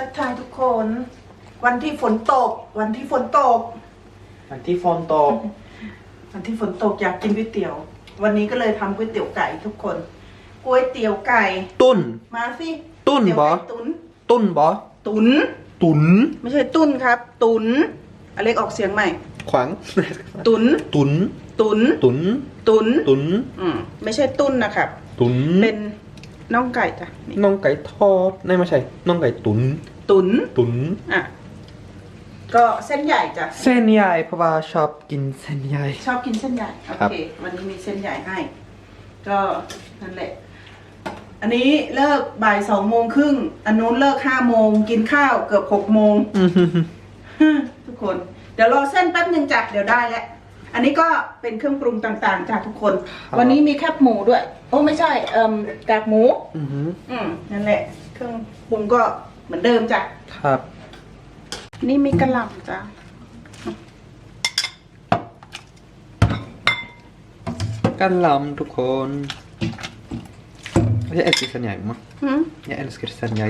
ทักทายทุกคน วันที่ฝนตก วันที่ฝนตก วันที่ฝนตก วันที่ฝนตกอยากกินก๋วยเตี๋ยว วันนี้ก็เลยทำก๋วยเตี๋ยวไก่ทุกคนก๋วยเตี๋ยวไก่ ตุ้น มาสิตุ้นเตี๋ยวไก่บอตุ๋นตุ้นบอตุ๋นตุนไม่ใช่ตุ้นครับ ตุ๋นอเล็กออกเสียงใหม่ ขวาง ตุ๋นตุน ตุ๋นตุนตุ๋นตุนอืมไม่ใช่ตุ้นนะครับ ตุนเป็น น่องไก่จ้ะนี่น้องไก่ทอดไม่ไม่ใช่น้องไก่ตุนตุ๋นตุนอะก็เส้นใหญ่จ้ะเส้นใหญ่เพราะว่าชอบกินเส้นใหญ่ ชอบกินเส้นใหญ่ โอครับเค วันนี้มีเส้นใหญ่ให้ ก็นั่นแหละ อันนี้เลิกบ่ายสองโมงครึ่งอันนู้นเลิกห้าโมงกินข้าวเกือบหกโมงอื้อหือทุกคน เดี๋ยวรอเส้นแป๊บหนึ่งจ้ะเดี๋ยวได้แล้ว อันนี้ก็เป็นเครื่องปรุงต่างๆจ้ะทุกคนวันนี้มีแคบหมูด้วย โอ้ไม่ใช่เอ่มกากหมู อื้อหืออืมนั่นแหละ เครื่องปรุงก็เหมือนเดิมจ้ะ ครับ นี่มีกระหล่ำจ้ะ กันลำทุกคน jag älskar เส้นใหญ่มั้งหืม jag älskar เส้นใหญ่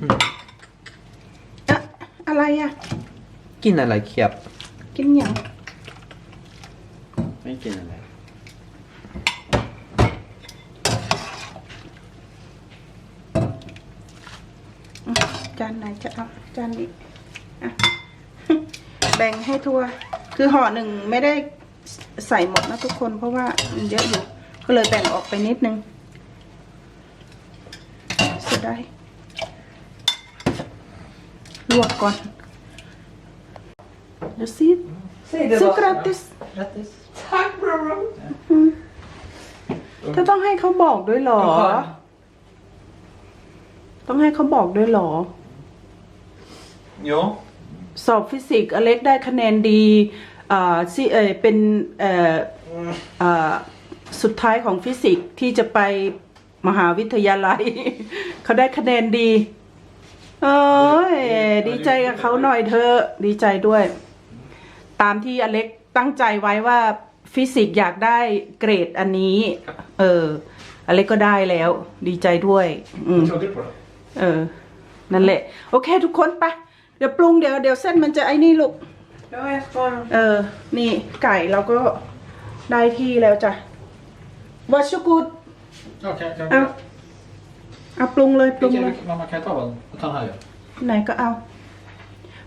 อืมอะอะไรอะ กินอะไรเขียบ กินอย่างไม่กินอะไรจานไหนจะเอาจานนี้อะแบ่งให้ทั่ว คือห่อหนึ่งไม่ได้ใส่หมดนะทุกคน เพราะว่ามันเยอะอยู่ ก็เลยแบ่งออกไปนิดนึงเสียดายลวกก่อน เดี๋ยวซิซื้อกราติส Grattis อืมเธอต้องให้เขาบอกด้วยเหรอ ต้องให้เขาบอกด้วยเหรอ Ja สอบฟิสิกส์อเล็กได้คะแนนดีอ่าซีเออเป็นเอ่ออ่าสุดท้ายของฟิสิกส์ที่จะไปมหาวิทยาลัย เขาได้คะแนนดี เอ้ยดีใจกับเขาหน่อยเธอะดีใจด้วย ตามที่อเล็กตั้งใจไว้ว่าฟิสิกส์อยากได้เกรดอันนี้ เออ อเล็กก็ได้แล้ว ดีใจด้วย อืม tagit på det? เออ นั่นแหละ โอเค ทุกคนไปเดี๋ยวปรุงเดี๋ยวเดี๋ยวเส้นมันจะไอ้นี่ลูก Ja, jag ska เออ นี่ไก่เราก็ได้ที่แล้วจ้ะวัชกุด Okej, kan เอาเอาปรุงเลยปรุง Vilken, เลย mamma kan jag ta den? Jag tar den här ja. ไหนก็เอา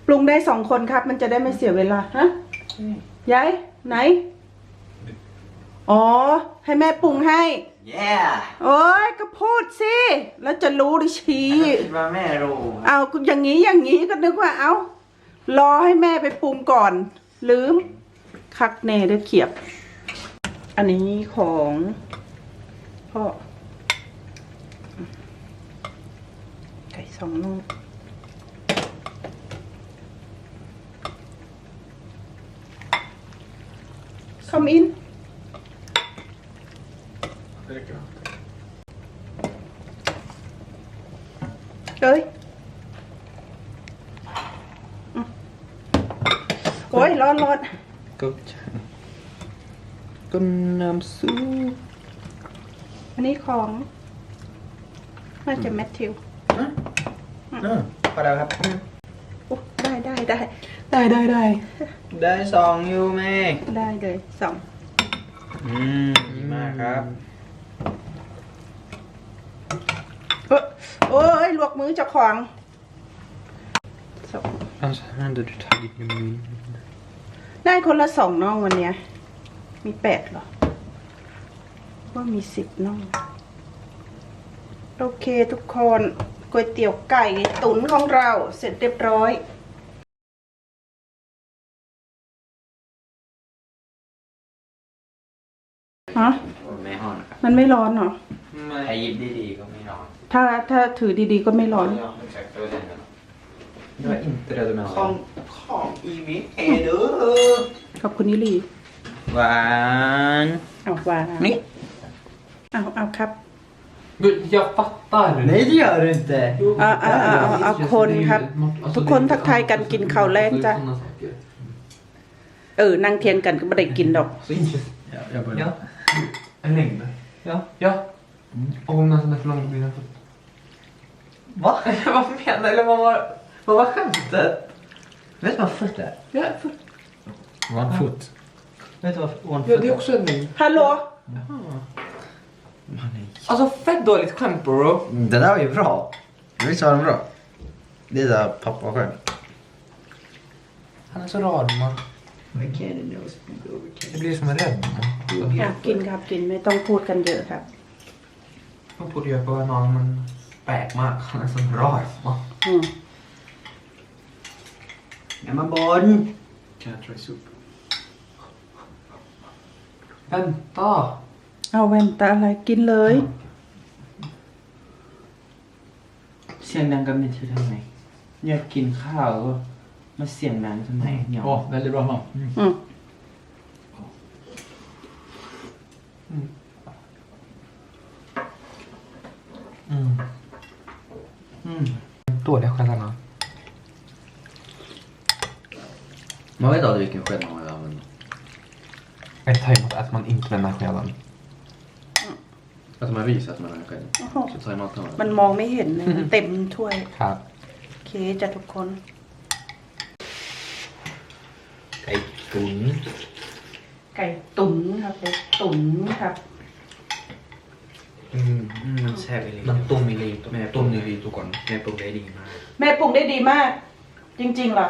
ปรุงได้สองคนครับ มันจะได้ไม่เสียเวลาฮะยายไหน อ๋อ ให้แม่ปรุงให้ Yeah โอ้ยก็พูดสิ แล้วจะรู้ดิชี้ คิดว่าแม่รู้เอาคุณอย่างนี้อย่างนี้ก็นึกว่าเอารอให้แม่ไปปรุงก่อน ลืม คักแน่เด้อเขียบ อันนี้ของพ่อไก่สองน่อ งคอมอิน Det räcker. เอ้ยอืมโอ้ยร้อนร้อนก็ช่างก็น้ำซุปอันนี้ของ น่าจะแมทธิวอืมพอแล้วครับ โอ้ได้ได้ได้ได้ได้ได้ ได้สองอยู่แม่ ได้เลยสองอืมดีมากครับ เอ้อโอ้ยลวกมือเจ้าของสอง Alltså hade du tagit med min? ได้คนละสองน่องวันเนี้ย มีแปดเหรอ ว่ามีสิบน่อง โอเคทุกคนก๋วยเตี๋ยวไก่ตุ๋นของเราเสร็จเรียบร้อย ฮะไม่ห้องนะครับมันไม่ร้อนเหรอถ้ายิบดีๆก็ไม่ร้อนถ้าถ้าถือดีๆก็ไม่ร้อน Du var inte rädd med Kom, kom i mitt hede. ขอบคุณนิลี One. เอาวางนี่เอาเอาครับ Men jag fattar! Nej det gör du inte. เอาเอาเอาเอาเอาคนครับทุกคนทักทายกันกินข้าวแรกจ้ะเออนั่งเทียนกันก็ไม่ได้กินดอก Så intressant. Ja, jag börjar. En längd? Ja. Ja. Mm. Och om den är för lång blir den för... Va? vad menar du? Vad var, vad var skämtet? Vet du vad fot är? Ja, fot. One foot. Vet du vad one foot är? Ja, det är också en längd. Hallå? Mm. Jaha. Alltså fett dåligt skämt bro. Mm, det där var ju bra. Visst var den bra? Det är där pappa skämt. Han är så rar man. Det blir som en rädd man. อยากกินครับกินไม่ต้องพูดกันเยอะครับ Man borde göra på en annan men späk man. Han är så rar. อืม Ja men barn. Can I try soup? Vänta. เอาแว่นตาอะไรกินเลย เสียงดังกับเน็ตเธอทำไมอยากกินข้าวก็ มาเสียงดังทำไมเนี่ย Åh, väldigt bra mamma. Mm. อืม Mm. Mm. Dåliga stjärnorna. Man vet aldrig vilken sked man vill använda. Ett thaimat äter man inte med den här skeden. Att man visar att man har en sked. โอ้โห Så tar man alltid มัน med. มองไม่เห็นเลยเต็มถ้วย Här. โอเคจ้ะทุกคน Äggtun. ไก่ตุ๋นครับไก่ตุ๋นครับ Mm. มันแซ่บไปเลย Man tom i lite. แม่ Tom i lite kon. แม่ปรุงได้ดีมากแม่ปรุงได้ดีมาก จริงๆเหรอ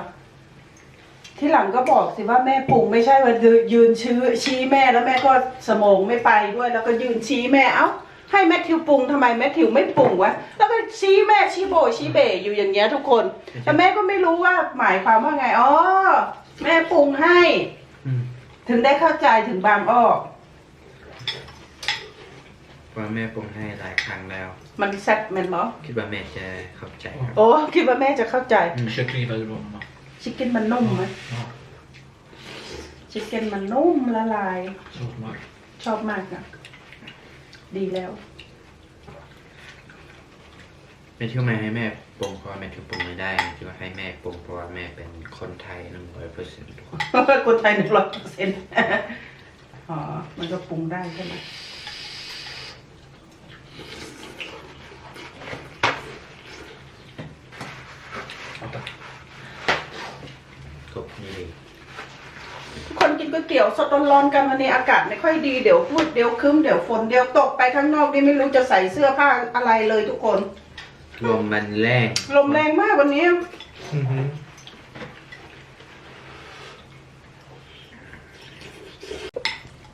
ที่หลังก็บอกสิว่าแม่ปรุงไม่ใช่ว่ายืนชื้อชี้แม่แล้วแม่ก็สมองไม่ไปด้วย แล้วก็ยืนชี้แม่เอ้าให้แมทธิวปรุงทำไมแมทธิวไม่ปรุงวะแล้วก็ชี้แม่ชี้โบชี้เบอยู่อย่างเงี้ยทุกคน แต่แม่ก็ไม่รู้ว่าหมายความว่าไงอ๋อ แม่ปรุงให้ อืมถึงได้เข้าใจถึงบางอ้อว่าแม่ปรุงให้หลายครั้งแล้ว มันแซ่บแมันบอคิดว่าแม่จะเข้าใจครับโอ้คิดว่าแม่จะเข้าใจ Kyckling är väldigt bra mamma. ชิคเก้นมันนุ่มไหม Ja. ชิคเก้นมันนุ่มละลาย Så smart. ชอบมากนะดีแล้ว ไม่ที่ว่าแม่ให้แม่ปรุงเพราะว่าแม่ถึงปรุงไม่ได้ที่ว่าให้แม่ปรุงเพราะว่าแม่เป็นคนไทยหนึ่งร้อยเปอร์เซ็นต์คนไทยหนึ่งร้อยเปอร์เซ็นต์อ๋อ มันก็ปรุงได้ใช่ไหมกบนี่เลยทุกคนกินก๋วยเตี๋ยวสดร้อนๆกันวันนี้อากาศไม่ค่อยดีเดี๋ยวพูดเดี๋ยวครึ้มเดี๋ยวฝนเดี๋ยวตกไปข้างนอกนี่ไม่รู้จะใส่เสื้อผ้าอะไรเลยทุกคน รวมมันแรงลมแรงมากวันนี้ Mhm.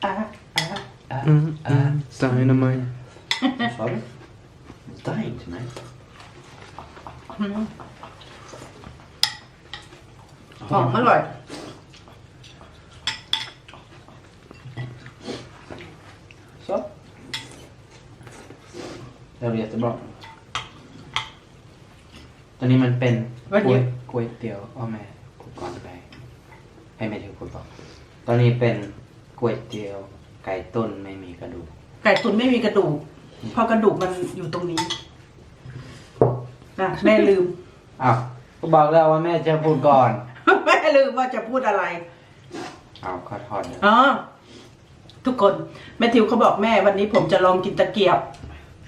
อะอะ Mm, mm, dynamite. Vad sa du? Dynamite? อืมหอมอร่อย Så. Det var jättebra. ตอนนี้มันเป็นวันก๋วนี้ยก๋วยเตี๋ยวอ้อแม่กูก่อนไปให้แม่ถึงกูก่อนตอนนี้เป็นก๋วยเตี๋ยวไก่ต้นไม่มีกระดูก ไก่ตุ๋นไม่มีกระดูกเพราะกระดูกมันอยู่ตรงนี้นะแม่ลืม อ้าวก็บอกแล้วว่าแม่จะพูดก่อน แม่ลืมว่าจะพูดอะไรอ้าวขอโทษนะอ๋อทุกคนแม่ทิวเขาบอกแม่วันนี้ผมจะลองกินตะเกียบ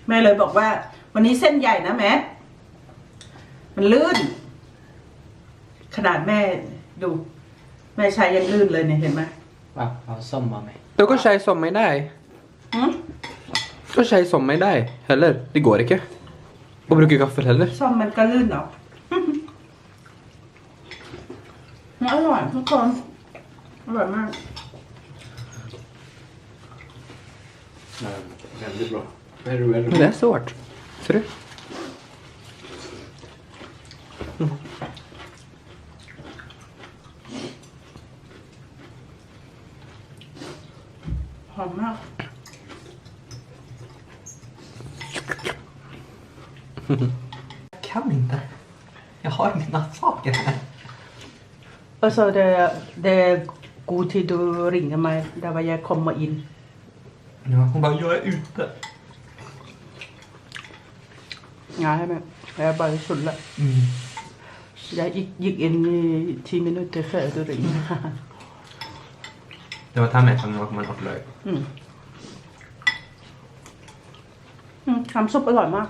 แม่เลยบอกว่า วันนี้เส้นใหญ่นะแม่ มันลื่น ขนาดแม่ดู แม่ใช้ยังลื่นเลยเนี่ยเห็นไหมอ้าวเอาส้มมาไหม Du kan säga som mig där. หืม Du kan säga som mig där heller. Det går inte. Och brukar gaffel heller. ซ่อมมันก็ลื่นเหรออร่อยทุกคนอร่อยมาก Väldigt bra. Very, very Men det är svårt. Ser du? หอมมาก Jag kan inte. Jag har mina saker här. Och så det, det god tid du ringer mig, där var jag kommer in. Ja, hon bara, jag är ute. Nej, men jag är bara full. Jag gick, gick in i tio minuter före du ringde. Det var ta med som man upplöj. อืมอืมน้ำซุปอร่อยมาก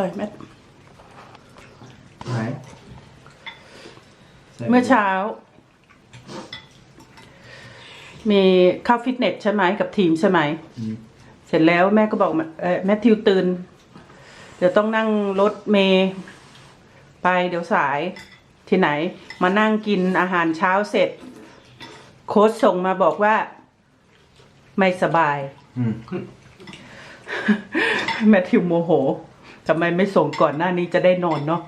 เลยแม่ Nej. เมื่อเช้า มีเข้าฟิตเนสใช่ไหมกับทีมใช่ไหมเสร็จแล้วแม่ก็บอกมาเออแมทธิวตื่น เดี๋ยวต้องนั่งรถเมย์ไปเดี๋ยวสายที่ไหน มานั่งกินอาหารเช้าเสร็จ โค้ชส่งมาบอกว่า ไม่สบาย Mm. แมทธิวโมโห ทำไมไม่ส่งก่อนหน้านี้จะได้นอนเนาะ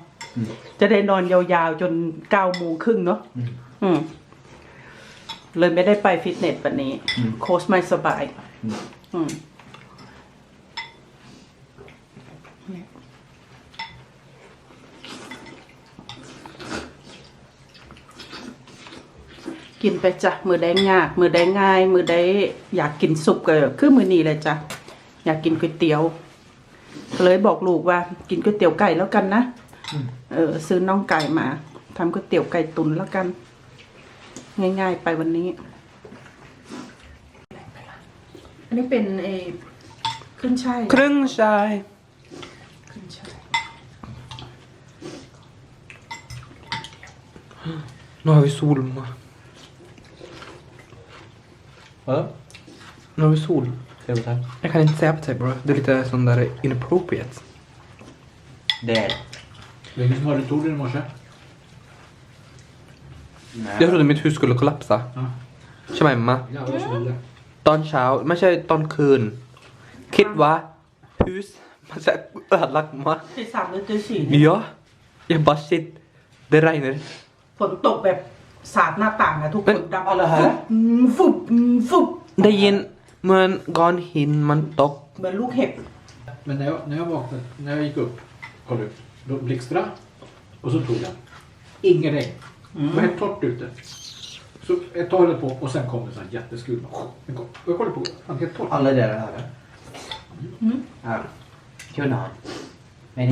จะได้นอนยาวๆจนเก้าโมงครึ่งเนาะอืมเลยไม่ได้ไปฟิตเนสวันนี้โค้ชไม่สบาย อืมกินไปจ้ะ มือได้ยาก มือได้ง่าย มือได้อยากกินซุปก็คือมือนี้เลยจ้ะ อยากกินก๋วยเตี๋ยวก็ เลยบอกลูกว่า กินก๋วยเตี๋ยวไก่แล้วกันนะเออ ซื้อน่องไก่มาทำก๋วยเตี๋ยวไก่ตุนแล้วกัน ง่ายๆไปวันนี้ อันนี้เป็นเออขึ้นช่ายครึ่งชายขึ้นช่าย Nu har vi Solma. Vadå? Nu har vi sol. Ska vi ta? Jag kan inte säga på dig bro. Det är lite sån där inappropriate. Det är det. Länge sedan hörde Tor i morse. Nej. Jag trodde mitt hus skulle kollapsa. Ja. ใช่ไหมมา Jävlar så ville. ตอนเช้าไม่ใช่ตอนคืน คิดว่า hus มันจะเออลักมาตีสามหรือตีสี่เนี่ย Ja. Jag bara shit. Det regnar. ฝนตกแบบสาดหน้าต่างอะทุกคนดังอะไรฮะ ฟุบอืมฟุบอืมฟุบได้ยิน เหมือนก้อนหินมันตก เหมือนลูกเห็บ Men när jag, när jag vaknade, när jag gick upp, kollade upp, då blixtrade och så tog jag. Ingen regn. Det var helt torrt ute. Så ett tag höll det på och sen kom det en sån här jätteskur. Den kom. Och jag kollade på, fan helt torrt. Alla delar här. Ja. Kul han.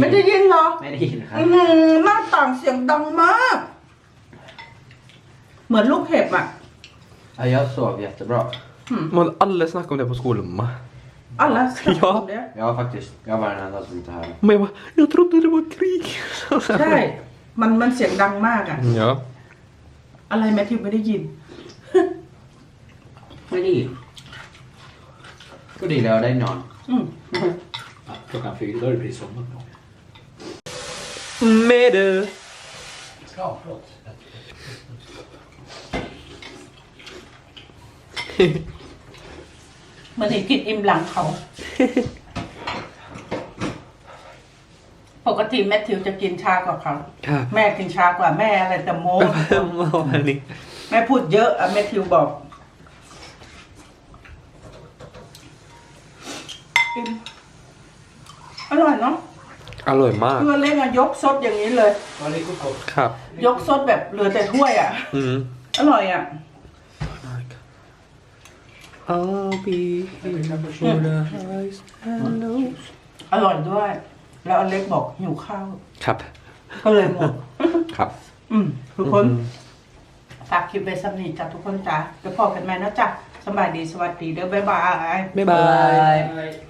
ไม่ได้ยินเหรอ ไม่ได้ยินครับ อืมหน้าต่างเสียงดังมาก เหมือนลูกเห็บอ่ะ Ja, jag sov jättebra. Man alla snackar om det på skolan. ma. อะไรสัก Ja. เนี้ย Ja, faktiskt. Jag var den enda som inte hörde. Men jag bara, jag trodde det var krig. ใช่ มันมันเสียงดังมากอะ Ja. อะไรแมทธิวไม่ได้ยิน ไม่ได้ยินก็ดีแล้วได้นอน อืม Ja, klockan fyra, då är det precis somnat. Med det. Ja, förlåt. เหมันเห็นกินอิ่มหลังเขา ปกติแมทธิวจะกินช้ากว่าเขา ครับแม่กินช้ากว่าแม่อะไรแต่โม้ Vad ni. แม่พูดเยอะอะแมทธิวบอกอิ่มอร่อยเนาะอร่อยมาก เพื่อเล่นอะยกซดอย่างนี้เลย Ja, det gick upp. ครับ ยกซดแบบเหลือแต่ถ้วยอะอืม อร่อยอะ I'll be here for the highs and lows อร่อยด้วย แล้วอเล็กบอกหิวข้าว ครับ ก็เลยหมด ครับ อืมทุกคน ฝากคลิปไว้สำนีจ้ะทุกคนจ้ะเดี๋ยวพอกันไหมนะจ๊ะสำบายดีสวัสดีเด้อบ๊ายบาย บ๊ายบาย Bye.